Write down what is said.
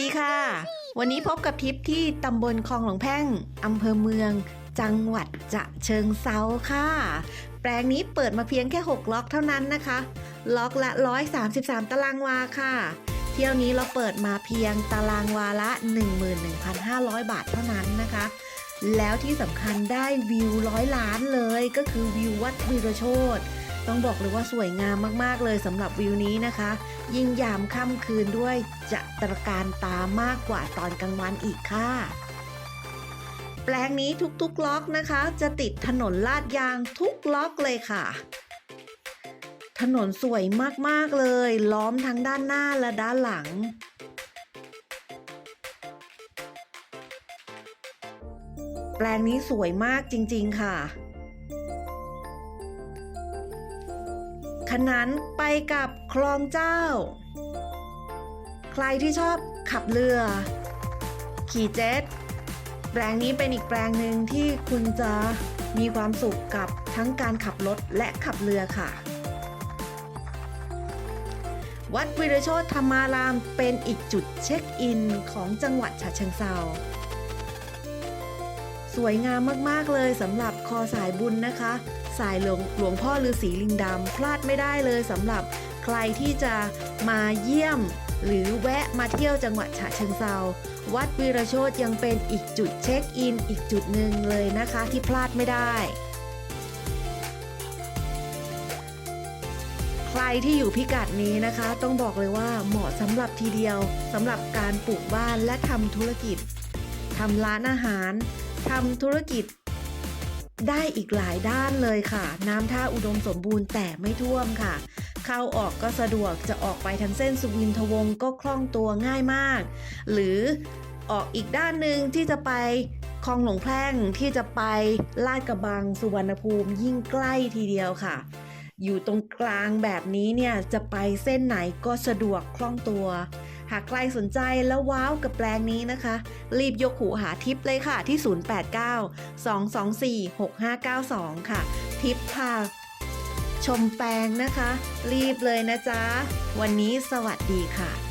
ดีค่ะ วันนี้พบกับทิปที่ตำบลคลองหลวงแพ่งอำเภอเมือง จังหวัดจะเชิงเซาค่ะ แปลงนี้เปิดมาเพียงแค่ 6 ล็อกเท่านั้นนะคะ ล็อกละ 133 ตารางวาค่ะ เที่ยวนี้เราเปิดมาเพียงตารางวาละ 11,500 บาทเท่านั้นนะคะ แล้วที่สำคัญได้วิวร้อยล้านเลยก็คือวิววัดวีรโชต ต้องบอกเลยว่าสวยงามมากๆเลยสำหรับวิวนี้นะคะ ยิ่งยามค่ำคืนด้วยจะตระการตามากกว่าตอนกลางวันอีกค่ะ แปลงนี้ทุกๆล็อกนะคะ จะติดถนนลาดยางทุกล็อกเลยค่ะ ถนนสวยมากๆเลย ล้อมทั้งด้านหน้าและด้านหลังแปลงนี้สวยมากจริงๆค่ะ ขนันไปกับคลองเจ้า ใครที่ชอบขับเรือ ขี่เจ็ตแปลงนี้เป็นอีกแปลงหนึ่งที่คุณจะมีความสุขกับทั้งการขับรถและขับเรือค่ะ วัดวิรโชตธรรมารามเป็นอีกจุดเช็คอินของจังหวัดฉะเชิงเซา สวยงามมากๆเลยสำหรับคอสายบุญนะคะ สายหลวงหลวงพ่อฤาษีลิงดำพลาดไม่ได้เลยสำหรับใครที่จะมาเยี่ยม หรือแวะมาเที่ยวจังหวัดฉะเชิงเซาวัดวีรโชตยังเป็นอีกจุดเช็คอิน อีกจุดหนึ่งเลยนะคะที่พลาดไม่ได้ ใครที่อยู่พิกัดนี้นะคะ ต้องบอกเลยว่าเหมาะสำหรับทีเดียวสำหรับการปลูกบ้านและทำธุรกิจทำร้านอาหาร ทำธุรกิจได้อีกหลายด้านเลยค่ะ น้ำท่าอุดมสมบูรณ์แต่ไม่ท่วมค่ะ เข้าออกก็สะดวกจะออกไปทางเส้นสุวินทวงศ์ก็คล่องตัวง่ายมาก หรือออกอีกด้านหนึ่งที่จะไปคลองหลวงแพร่งที่จะไปลาดกระบังสุวรรณภูมิยิ่งใกล้ทีเดียวค่ะ อยู่ตรงกลางแบบนี้เนี่ยจะไปเส้นไหนก็สะดวกคล่องตัว หากใครสนใจแล้วว้าวกับแปลงนี้นะคะ รีบยกหูหาทิปเลยค่ะที่ 089 224 6592 ค่ะ ทิปพาชมแปลงนะคะ รีบเลยนะจ๊ะ วันนี้สวัสดีค่ะ